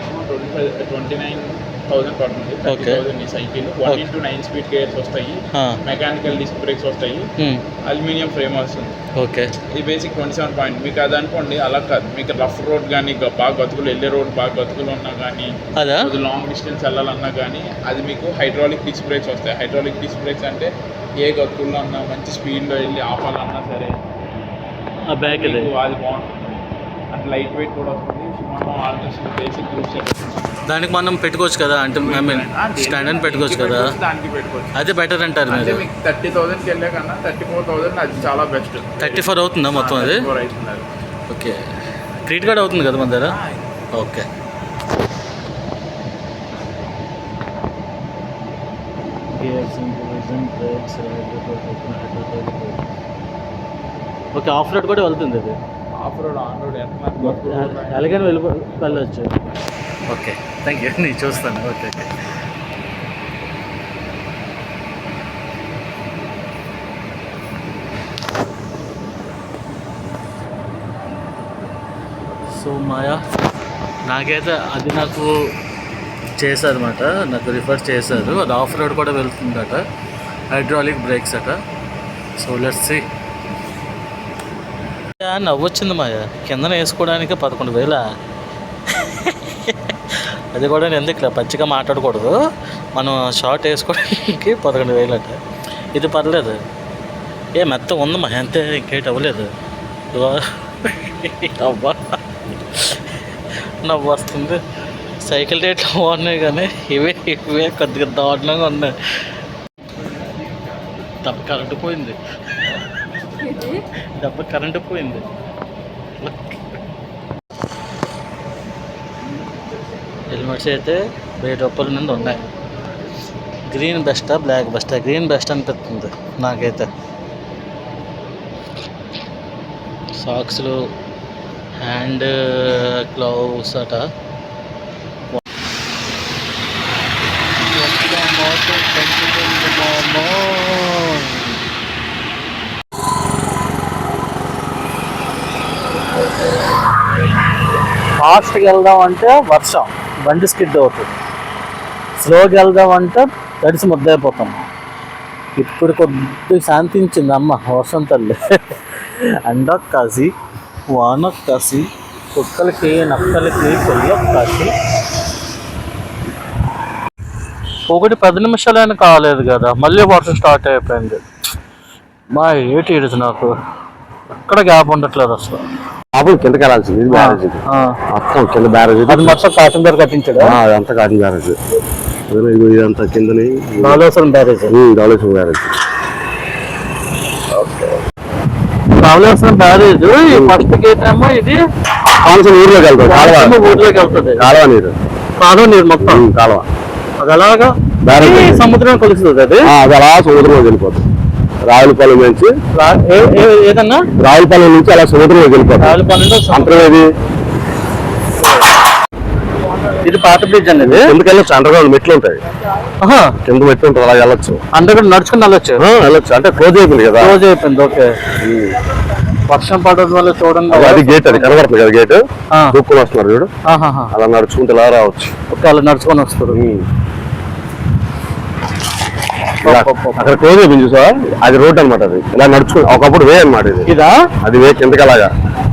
Maximum twenty five twenty nine thousand పడుతుంది thirty. Thousand ఈ cycle one. Into nine speed gears వస్తాయి. Mechanical disc brakes వస్తాయి. Aluminium frame వస్తుంది. Okay ఈ basic twenty seven point మీకు అది అనుకోండి అలా కాదు. మీకు రఫ్ రోడ్ కానీ బాగా గతుకులు వెళ్ళే రోడ్ బాగా గతుకులు ఉన్నా కానీ లాంగ్ డిస్టెన్స్ వెళ్ళాలన్నా కానీ అది మీకు హైడ్రాలిక్ డిస్క్ బ్రేక్స్ వస్తాయి. హైడ్రాలిక్ డిస్క్ బ్రేక్స్ అంటే ఏ గతుకుల్లో అన్నా మంచి స్పీడ్లో వెళ్ళి ఆపాలన్నా సరే ఇది మీకు అది బాగుంటుంది. అంటే లైట్ వెయిట్ కూడా వస్తుంది మనం ఆల్మోస్ట్ బేసిక్ గ్రూప్ దానికి మనం పెట్టుకోవచ్చు కదా అంటే ఐ మీన్ స్టాండ్ అని పెట్టుకోవచ్చు కదా. దానికి పెట్టుకోవచ్చు అదే బెటర్ అంటారు అంటే మీరు. థర్టీ థౌసండ్కి వెళ్ళే కన్నా థర్టీ ఫోర్ థౌసండ్ అది చాలా బెస్ట్ థర్టీ ఫోర్ అవుతుందా మొత్తం అది. ఓకే. క్రెడిట్ కార్డ్ అవుతుంది కదా మన దగ్గర? ఓకే. ఓకే ఆఫ్ రోడ్ కూడా వెళ్తుంది అది ఆఫ్ రోడ్ ఆన్ రోడ్ ఎలాగైనా వెళ్ళి వెళ్ళవచ్చు ఓకే. థ్యాంక్ యూ నేను చూస్తాను. Okay okay. సో మాయా నాకైతే అది నాకు చేశారన్నమాట. నాకు రిఫర్ చేశారు. అది ఆఫ్ రోడ్ కూడా వెళ్తుందట. హైడ్రాలిక్ బ్రేక్స్ అట. సో లెట్స్ సి నవ్వొచ్చింది మాయ. కిందన వేసుకోవడానికి పదకొండు వేల? అది కూడా నేను ఎందుకు పచ్చిగా మాట్లాడకూడదు. మనం షార్ట్ వేసుకోవడానికి పదకొండు వేలు అంట ఇది పర్లేదు. ఏ మెత్త మా అంతే ఇంకేటి అవ్వలేదు. అవ్వా. నవ్వు వస్తుంది సైకిల్ రేట్లు బాగున్నాయి కానీ ఇవే ఇవే కొద్దిగా దారుణంగా ఉన్నాయి. తప్ప కరెంటు పోయింది. దెబ్బ కరెంటు పోయింది. హెల్మెట్స్ అయితే వెయ్యి రూపాయల నుండి ఉన్నాయి. గ్రీన్ బెస్టా బ్లాక్ బెస్టా? గ్రీన్ బెస్ట్ అనిపిస్తుంది నాకైతే. సాక్స్లు హ్యాండ్ గ్లౌస్ అట. ఫాస్ట్గా వెళ్దాం అంటే వర్షం బండి స్కిడ్ అవుతుంది. స్లోగా వెళ్దాం అంటే తడిసి ముద్దైపోతాం ఇప్పుడు కొద్దిగా శాంతించింది అమ్మ వర్షం తల్లి. ఎండ కాసి వాన కాసి కుక్కలకి నక్కలకి కొల్ల కాసి ఒకటి పది నిమిషాలైనా కాలేదు కదా మళ్ళీ వర్షం స్టార్ట్ అయిపోయింది. మా ఏటి నాకు? ఎక్కడ గ్యాప్ ఉండట్లేదు అసలు. అప్పుడు కిందకి వెళ్ళాల్సింది ఇది బ్యారేజ్ ఇది. ఆ, మొత్తం కింద బ్యారేజ్ అది మొత్తం కాటన్ దగ్గర కట్టించాడు? అదంతా కాటన్ బ్యారేజ్. ఇదిగో ఇదంతా కిందని Kaleshwaram barrage. Daleshwaram barrage. Kaleshwaram barrage first gate ఏమో ఇది? కాన్సల్ ఊర్లోకి వెళ్తాం కాలువ. ఊర్లోకి వెళ్తుంది. కాలువ నీరు. కాదు నీరు మొత్తం? కాలువ. అది అలాగా సముద్రం కలుస్తుంది అది? ఆ, అది అలా సముద్రంలోకి వెళ్ళిపోతుంది. రావులపాలెం నుంచి. ఏదన్నా? రావులపాలెం నుంచి అలా సముద్రంలోకి. అంతర్వేది. ఇది పాత బ్రిడ్జ్ అనేది వెళ్ళొచ్చు అండర్ గ్రౌండ్ మెట్లు ఉంటాయి. కింద మెట్లు ఉంటుంది అలా వెళ్ళొచ్చు. అందరూ నడుచుకుని వెళ్ళొచ్చు? వెళ్ళొచ్చు. అంటే క్లోజ్ అయిపోయింది కదా. రోజు అయిపోయింది ఓకే. వర్షం పడడం వల్ల చూడండి. అది- గేట్ అది కనబడుతుంది కదా గేట్. దూక్కుని వస్తున్నారు చూడు. అలా నడుచుకుంటే ఇలా రావచ్చు. ఓకే అలా నడుచుకొని వస్తారు. అక్కడ క్లోజ్ అయిపోయింది చూసా అది రోడ్ అన్నమాట అది. ఇలా నడుచుకుని ఒకప్పుడు వే అన్నమాట ఇది. ఇదా? అది వే కిందకి అలాగా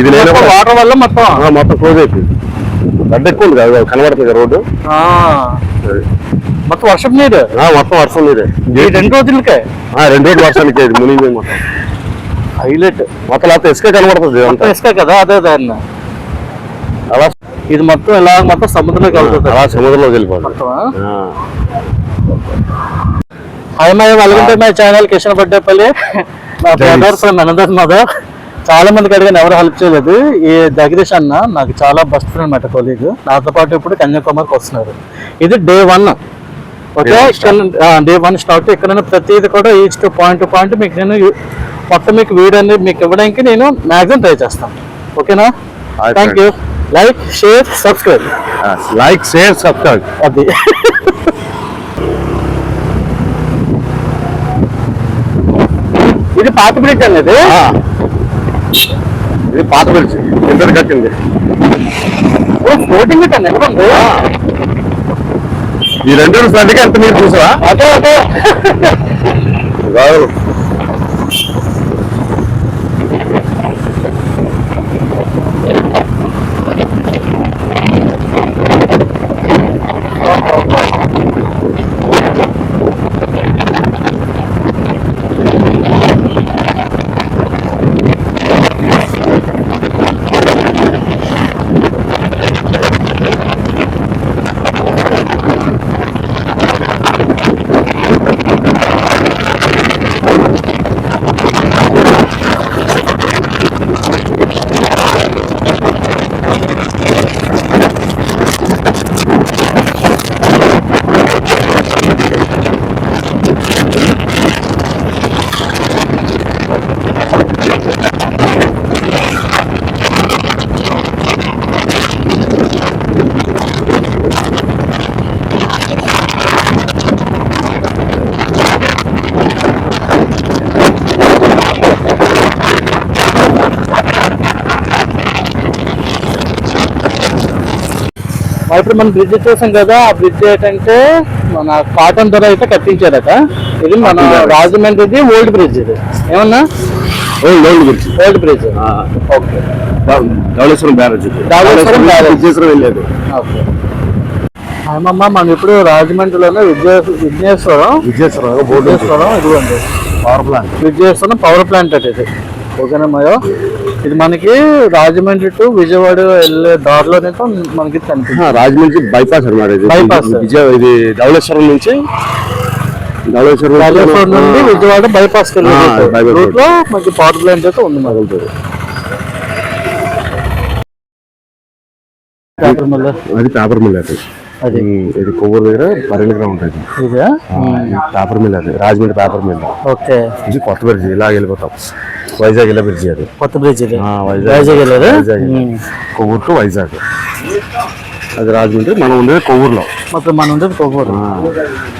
ఇది నేను వాటర్ వల్ల మొత్తం? మొత్తం క్లోజ్ అయిపోయింది. గడ్డ ఎక్కువ ఉంది కదా కనబడుతుంది రోడ్డు. మొత్తం వర్షం నీరు మొత్తం వర్షం నీరే రెండు రోజులకే? రెండు రోజులు వర్షానికి ఇది మునిగిపోయింది మొత్తం. హైలైట్. మొత్తం లేకపోతే ఇసుక కనబడుతుంది ఇసుక కదా అదే దాన్ని అలా ఇది మొత్తం ఇలా మొత్తం సముద్రంలోకి వెళ్తుంది. అలా సముద్రంలోకి వెళ్ళిపోతుంది. Hi my welcome to my channel Kishan Baddepalli. మా బ్రదర్ ఫ్రమ్ అనదర్ మదర్. చాలా మందికి అడిగిన ఎవరు హెల్ప్ చేయలేదు. ఈ జగదీష్ అన్న నాకు చాలా బెస్ట్ ఫ్రెండ్ అన్నమాట కొలీగ్ నాతో పాటు ఇప్పుడు కన్యాకుమారికి వస్తున్నారు. ఇది day one okay day one start ఇక్కడ నేను ప్రతిది కూడా each to point to point మీకు నేను మొత్తం మీకు వీడియో అనేది మీకు ఇవ్వడానికి నేను మ్యాక్సిమం ట్రై చేస్తాను. ఓకేనా thank you like share subscribe like share subscribe అది. ఇది పాత బ్రిడ్జ్ అనేది ఇది. పాత పిలిచి కింద కట్టింది. ఫ్లోటింగ్ ఎంత ఉంది? ఈ రెండు సందికి ఎంత మీరు చూసావా? అదే అదే. ఇప్పుడు మనం బ్రిడ్జ్ చూసాం కదా ఆ బ్రిడ్జ్ ఏంటంటే మన కాటన్ ధర అయితే కట్టించారట. ఇది మన రాజమండ్రిది ఓల్డ్ బ్రిడ్జ్ ఇది. ఏమన్నా? లోన్ గురించి old bridge okay. Dhavaleswaram barrage Dhavaleswaram barrage. Vijayeswaram వెళ్ళలేదు ఓకే. అమ్మమ్మ మనం ఇప్పుడు రాజమండ్రిలోనే విజయ విఘ్నేశ్వరం విజయేశ్వరం బోర్డు విఘ్నేశ్వరం ఇదిగోండి. Power plant Vijayeswaram power plant అట ఇది. ఓకేనమ్మయ్యో ఇది మనకి రాజమండ్రి టు విజయవాడ వెళ్ళే దారిలోనే మనకి రాజమండ్రి బైపాస్ అనమాట ఇది. విజయ ఇది ధవళేశ్వరం నుంచి ధవళేశ్వరం నుండి విజయవాడ బైపాస్ రూట్లో మనకి పవర్ ప్లాంట్ అయితే ఉంది పేపర్ అది పేపర్ మిల్ అది. అది. ఇది కొవ్వూరు దగ్గర బరెల్ గ్రౌండ్ అది ఇదా? పేపర్ మిల్ అది. Rajahmundry paper mill. ఓకే. ఇది కొత్త బ్రిడ్జి. ఇలా వెళ్ళిపోతాం. వైజాగ్ వెళ్ళే బ్రిడ్జి అది. కొత్త బ్రిడ్జ్ వైజాగ్. వైజాగ్ కొవ్వూరు టు వైజాగ్. అది రాజమండ్రి. మనం ఉండేది కొవ్వూరులో. మొత్తం మన ఉండేది కొవ్వూరు.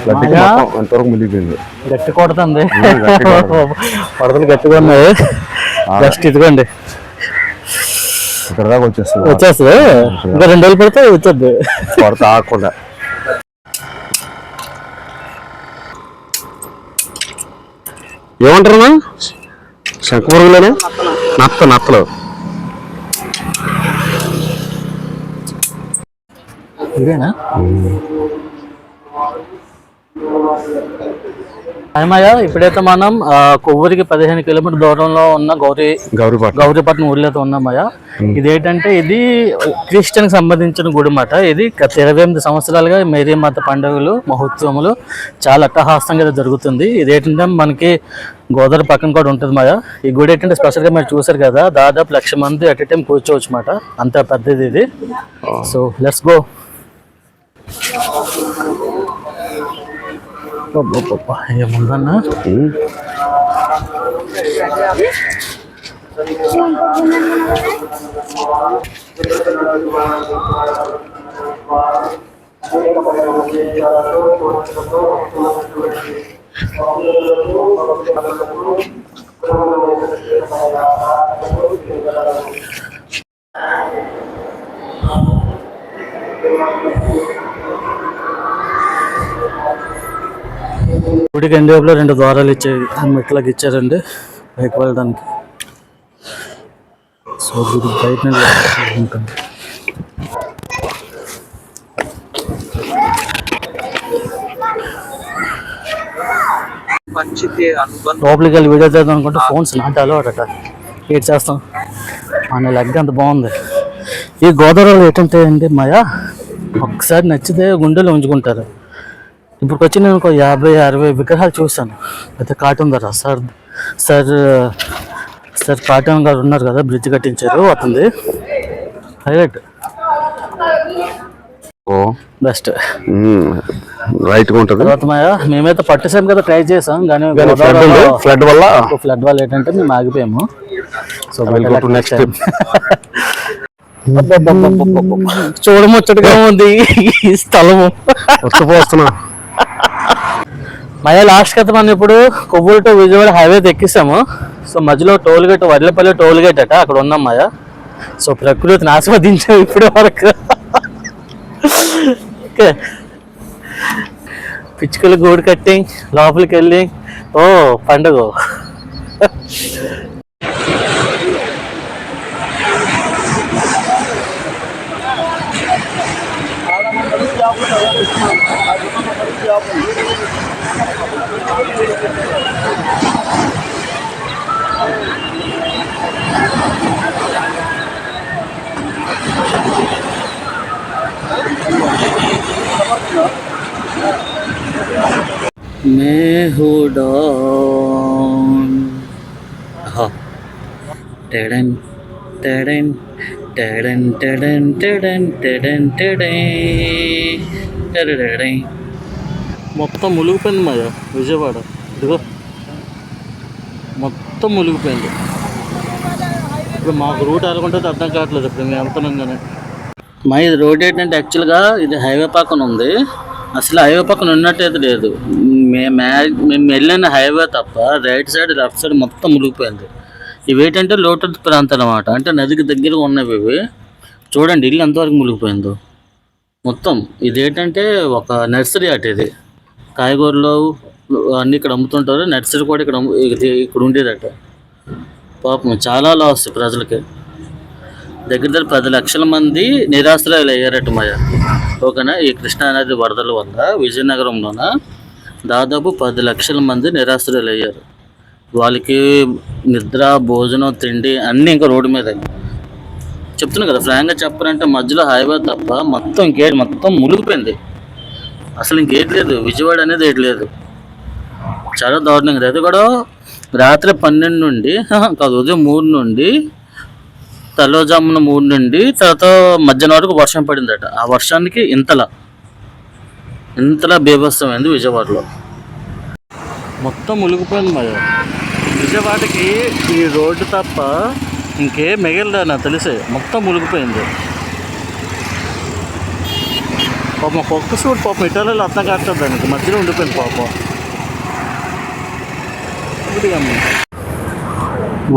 గట్టి కొడుతుంది. గట్టి కొడుతుంది. పడతలు గట్టిగా ఉన్నాయి. జస్ట్ ఇదిగోండి. ఇక్కడ దాకా వచ్చేస్తుంది వచ్చేస్తుంది ఇంకా రెండు రోజులు పడితే వచ్చేది కొరత ఆగకుండా ఏమంటారు శంఖపురుగులోనే నత్త నత్తలు. ఇదేనా? అయ్యమయ్య ఇప్పుడైతే మనం కొవ్వూరికి పదిహేను కిలోమీటర్ దూరంలో ఉన్న గౌరీ గౌరీపట్నం. గౌరీపట్నం ఊర్లో ఉన్నామయ్య. ఇదేంటంటే ఇది క్రిస్టియన్కి సంబంధించిన గుడి మాట ఇది గత ఇరవై ఎనిమిది సంవత్సరాలుగా మేరీ మాత పండుగలు మహోత్సవములు చాలా అట్టహాసంగా అయితే జరుగుతుంది. ఇదేంటంటే మనకి గోదావరి పక్కన కూడా ఉంటుంది మాయ. ఈ గుడి ఏంటంటే స్పెషల్గా మీరు చూసారు కదా దాదాపు లక్ష మంది అట్ టైం కూర్చోవచ్చు మాట అంత పెద్దది ఇది. సో లెట్స్ గో ఏముందన్నా గుడికి ఎండ్ వైపులో రెండు ద్వారాలు ఇచ్చాయి? మెట్లకి ఇచ్చారండి. పైకి వెళ్ళడానికి. సో గుడి బయట ఉంటుంది లోపలికి వెళ్ళి వీడియో చేద్దాం అనుకుంటే ఫోన్స్ నాటాలో అలవాటు అట. ఏడ్ చేస్తాం? మన లెగ్ అంత బాగుంది. ఈ గోదావరిలో ఏంటంటే అండి మాయా ఒకసారి నచ్చితే గుండెలో ఉంచుకుంటారు. ఇప్పుడు వచ్చి నేను ఒక యాభై అరవై విగ్రహాలు చూశాను. అయితే కాటన్ ధర సార్ సార్ సార్ కాటన్ గారు ఉన్నారు కదా బ్రిడ్జ్ కట్టించారు అతనిది. హైలైట్. ఓ. బెస్ట్. రైట్గా ఉంటుంది. తర్వాత మాయ మేమైతే పట్టుసాం కదా ట్రై చేసాం కానీ ఫ్లడ్ వల్ల? ఫ్లడ్ వల్ల ఏంటంటే మేము ఆగిపోయాము. So trip. చూడముచ్చటగా ఉంది ఈ స్థలము. వస్తుపోస్తున్నా మళ్ళీ లాస్ట్ కదా మనం ఇప్పుడు కొవ్వూరు టు విజయవాడ హైవే ఎక్కిస్తాము సో మధ్యలో toll gate Vadlapalli toll gate అట అక్కడ ఉన్నాం మాయా సో ప్రకృతిని ఆస్వాదించాం ఇప్పటి వరకు. ఓకే. పిచ్చుకలు గూడు కట్టి లోపలికి వెళ్ళి ఓ పండుగ. hold on. Oh. Tadam, tadam, tadam, టెడన్ tadam, మొత్తం ములిగిపోయింది మాయ విజయవాడ. ఇదిగో. మొత్తం ములిగిపోయింది ఇప్పుడు మాకు రూట్ ఎలాగుంటుంది అర్థం కావట్లేదు ఇప్పుడు మేము వెళ్తున్నాం కానీ మా ఇది రోడ్ ఏంటంటే యాక్చువల్గా ఇది హైవే పక్కన ఉంది. అసలు హైవే పక్కన ఉన్నట్టు లేదు. మేము మేము వెళ్ళిన హైవే తప్ప రైట్ సైడ్ లెఫ్ట్ సైడ్ మొత్తం మునిగిపోయింది. ఇవి ఏంటంటే లోటస్ ప్రాంతం అనమాట అంటే నదికి దగ్గరగా ఉన్నవి ఇవి. చూడండి ఇల్లు ఎంతవరకు మునిగిపోయిందో. మొత్తం ఇది ఏంటంటే ఒక నర్సరీ అట ఇది. కాయగూరలు అన్నీ ఇక్కడ అమ్ముతుంటారు. నర్సరీ కూడా ఇక్కడ ఇక్కడ ఉండేదట. పాపం చాలా లాస్ ప్రజలకి. దగ్గర దగ్గర పది లక్షల మంది నిరాశ్రయాలు అయ్యారట మాయ. ఓకేనా? ఈ కృష్ణానది వరదల వల్ల విజయనగరంలోన? దాదాపు పది లక్షల మంది నిరాశ్రయాలు అయ్యారు వాళ్ళకి నిద్ర భోజనం తిండి అన్నీ ఇంకా రోడ్డు మీద చెప్తున్నాను కదా ఫ్రాంక్గా చెప్పాలంటే మధ్యలో హైవే తప్ప మొత్తం గేట్ మొత్తం మునిగిపోయింది. అసలు ఇంకేట్ లేదు విజయవాడ అనేది ఏట్ లేదు. చాలా దారుణంగా అది కూడా రాత్రి పన్నెండు నుండి కాదు ఉదయం మూడు నుండి తెల్లవారుజామున మూడు నుండి తర్వాత మధ్యాహ్నం వరకు వర్షం పడిందట. ఆ వర్షానికి ఇంతలా. ఇంతలా బీభత్సమైంది విజయవాడలో. మొత్తం మునిగిపోయింది మరి విజయవాడకి ఈ రోడ్డు తప్ప ఇంకేం మిగలదా నాకు తెలిసే. మొత్తం మునిగిపోయింది. పాపం ఒక్క సూట్ పాపం ఇటాలీలో అర్థం కావట్లేదు దానికి. మధ్యలో ఉండిపోయింది పాపం.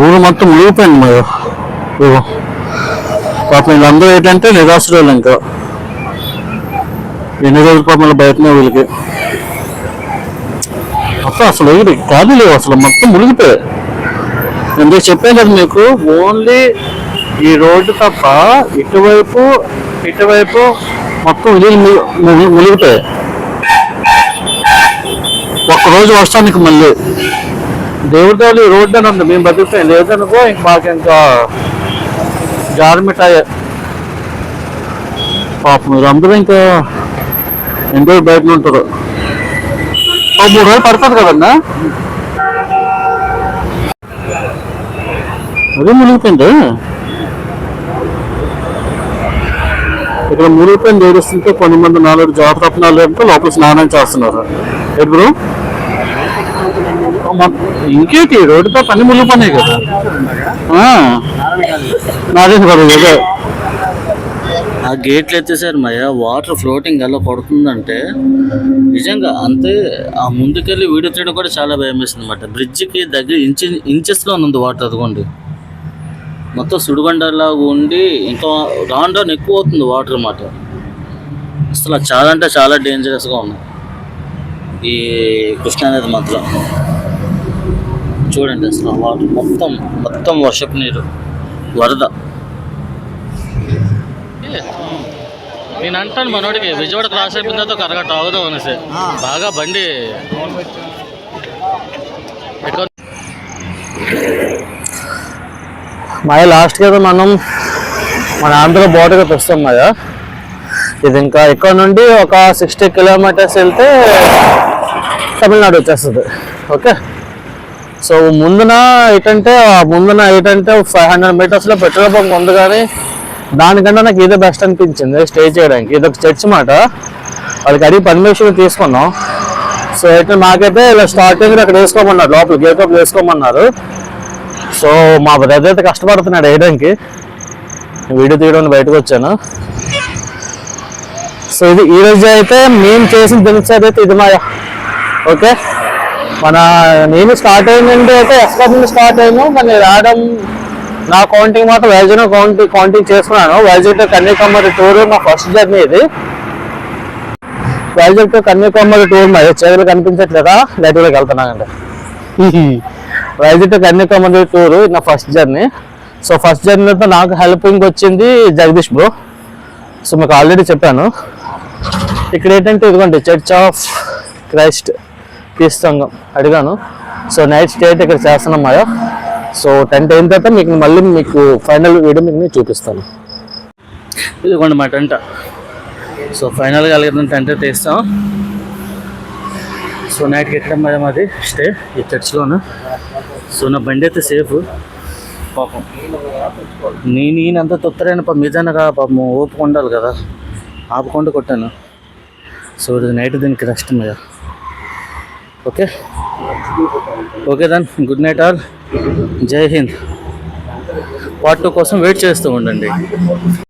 ఊరు మొత్తం మునిగిపోయింది మరి. పాపం వీళ్ళందరూ ఏంటంటే నిరాశ్రయాలు ఇంకా. ఎన్ని రోజులు మళ్ళీ బయటనే వీళ్ళకి? మొత్తం అసలు ఏది ఖాళీ లేవు అసలు మొత్తం మునిగిపోయాయి. ఎందుకు చెప్పాను కదా మీకు? ఓన్లీ ఈ రోడ్డు తప్ప ఇటువైపు ఇటువైపు మొత్తం ఇల్లు ము- మునిగిపోయాయి. ఒక్కరోజు వర్షానికి మళ్ళీ. దేవుడి ఈ రోడ్డు అని ఉంది. మేము బతుకుతాం. లేదనుకో ఇంక మాకు ఇంకా జారమిఠాయి. పాపం మీరందరూ ఇంకా ఎంజాయ్ బయట ఉంటారు. ఓ మూడు రోజులు పడుతుంది కదన్నా? అదే మునిగిపోయింది? ఇక్కడ మురుగుతాయి దోరు వస్తుంటే కొన్ని మంది నాలుగు జాతరత్నాలు అంటే లోపల స్నానం చేస్తున్నారు. ఎప్పుడు ఇంకేంటి? రోడ్డుతో పని మునిగిపోయినాయి కదా. నాదే కదా ఇదే. ఆ గేట్లు ఎత్తేసారు మయ వాటర్ ఫ్లోటింగ్ ఎలా పడుతుందంటే నిజంగా అంతే ఆ ముందుకెళ్ళి వీడియో తీయడం కూడా చాలా భయం వేసింది అనమాట బ్రిడ్జికి దగ్గర ఇంచి ఇంచెస్లో ఉంది వాటర్ అదిగోండి. మొత్తం సుడిగండలాగా ఉండి ఇంకా రాను రాను ఎక్కువ అవుతుంది వాటర్ అన్నమాట. అసలు చాలా అంటే చాలా డేంజరస్గా ఉంది. ఈ కృష్ణానది మాత్రం చూడండి అసలు వాటర్ మొత్తం మొత్తం వర్షపు నీరు వరద. నేను అంటాను మనోడికి విజయవాడ క్రాస్ అయిపోయిన తర్వాత ఒక అరగంట ఆగుదాం అనేసి. బాగా బండి మాయ లాస్ట్ కదా మనం మన ఆంధ్ర బోర్డర్కి వస్తాం మాయ. ఇది ఇంకా ఇక్కడ నుండి ఒక సిక్స్టీ కిలోమీటర్స్ వెళ్తే తమిళనాడు వచ్చేస్తుంది. ఓకే? సో ముందున ఏంటంటే ముందున ఏంటంటే ఫైవ్ హండ్రెడ్ మీటర్స్లో పెట్రోల్ బంక్ ఉంది కానీ దానికన్నా నాకు ఇదే బెస్ట్ అనిపించింది. స్టే చేయడానికి. ఇది ఒక చర్చ్ మాట. వాళ్ళకి అడిగి పర్మిషన్ తీసుకున్నాం. సో అయితే మాకైతే ఇలా స్టార్టింగ్ అక్కడ వేసుకోమన్నారు. లోపల గేట్ వేసుకోమన్నారు. సో మా బ్రదర్ అయితే కష్టపడుతున్నాడు వేయడానికి. వీడియో తీయడానికి బయటకు వచ్చాను. సో ఇది ఈ రోజు అయితే మేము చేసిన దినచర్య అయితే ఇది మా ఓకే మన నేను స్టార్ట్ అయిందంటే అయితే ఎక్కడ నుండి స్టార్ట్ అయ్యాము కానీ రావడం నా కౌంటింగ్ మాత్రం వైజాగ్ కౌంటింగ్ కౌంటింగ్ చేసుకున్నాను. వైజాగ్ టు కన్యాకుమారి టూర్ నా ఫస్ట్ జర్నీ ఇది. వైజాగ్ టు కన్యాకుమారి టూర్ మరి చేతులు కనిపించట్లేదా? లైట్లోకి వెళ్తున్నానండి వైజాగ్ టు కన్యాకుమారి టూర్ నా ఫస్ట్ జర్నీ సో ఫస్ట్ జర్నీతో నాకు హెల్పింగ్ వచ్చింది జగదీష్ బ్రో సో మీకు ఆల్రెడీ చెప్పాను. ఇక్కడ ఏంటంటే ఇదిగోండి చర్చ్ ఆఫ్ క్రైస్ట్ పీస్ సంఘం అడిగాను. సో నైట్ స్టేట్ ఇక్కడ చేస్తున్నాం మాయా. సో టెంట్ అయిన తర్వాత మీకు మళ్ళీ మీకు ఫైనల్ వీడియో మీకు నేను చూపిస్తాను. ఇదిగోండి మా టెంట్. సో ఫైనల్గా అలాగే టెంట్ అయితే ఇస్తాం. సో నైట్కి ఎక్కడ మరి మాది స్టే ఈ చర్చ్లోను సో నా బండి అయితే సేఫ్ పాపం. నీ నేనంత తొత్తరైన పాపం నిజానగా పాపం. ఓపిక ఉండాలి కదా. ఆపకుండా కొట్టాను. సో ఇది నైట్ దీనికి రెస్ట్ మీద ఓకే ఓకే దాన్ good night all Jai Hind. Part two కోసం వెయిట్ చేస్తూ ఉండండి.